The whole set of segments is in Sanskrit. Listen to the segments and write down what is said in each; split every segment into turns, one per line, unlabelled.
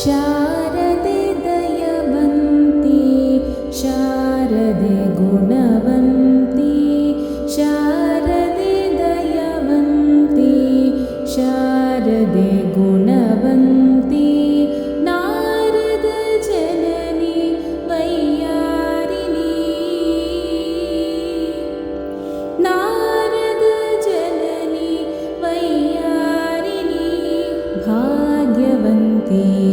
शारदे दयवन्ती शारदे गुणवन्ती शारदे दयवन्ती शारदे गुणवन्ती। नारदजननी वैयारिणी। नारदजननी वैयारिणी भाग्यवन्ती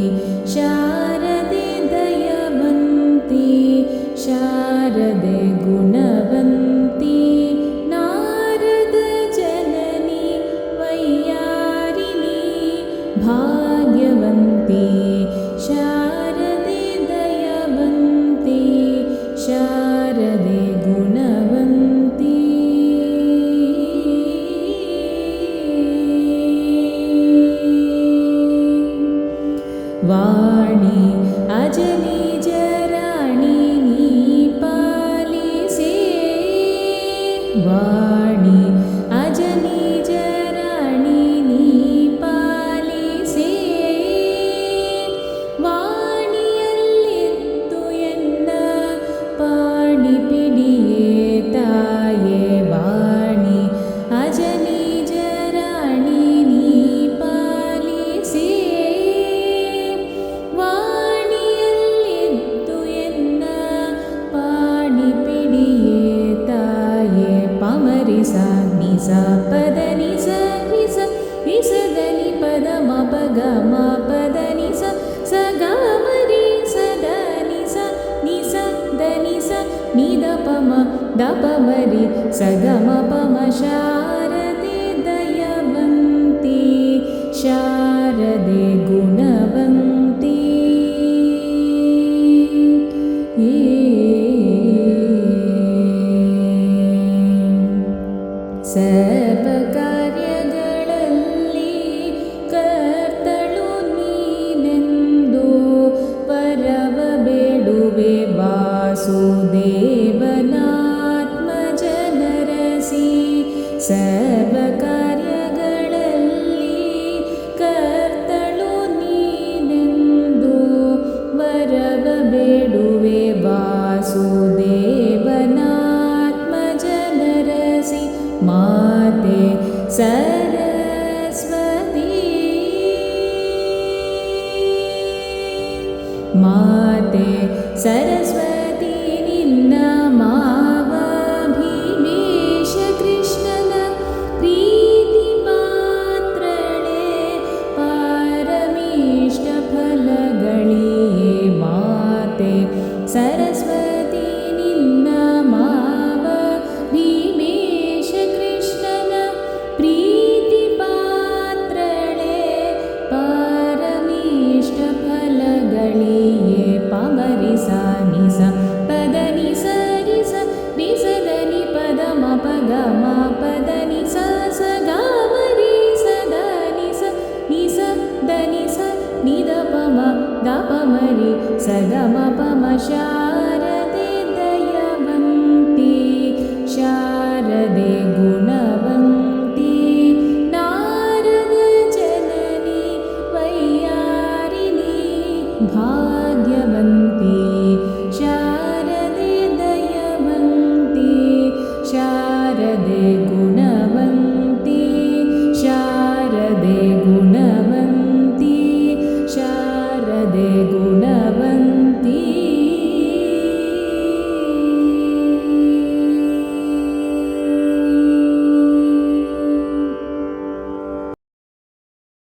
வா सपदनि सनि स निसदनि पदम पगमपदनि स सग मरी सदनि स निसदनि स। निदपम दपमरि सगम प शारदे दयवन्ति शारदे गुणवम् ದಯವಂತಿ ಶಾರದೆ ಗುಣವಂತಿ ಸರ್ವ ಕಾರ್ಯಗಳಲ್ಲಿ ಕರ್ತಳು ನೀನೆಂದು ಪರವ ಬೇಡುವೆ ವಾಸುದೇವನಾತ್ಮ ಜನರಸಿ ಸರ್ವ माते सरस्वती। माते सरस्वती। निी स पद नि पद मपग निरी सदा नि गी सद म प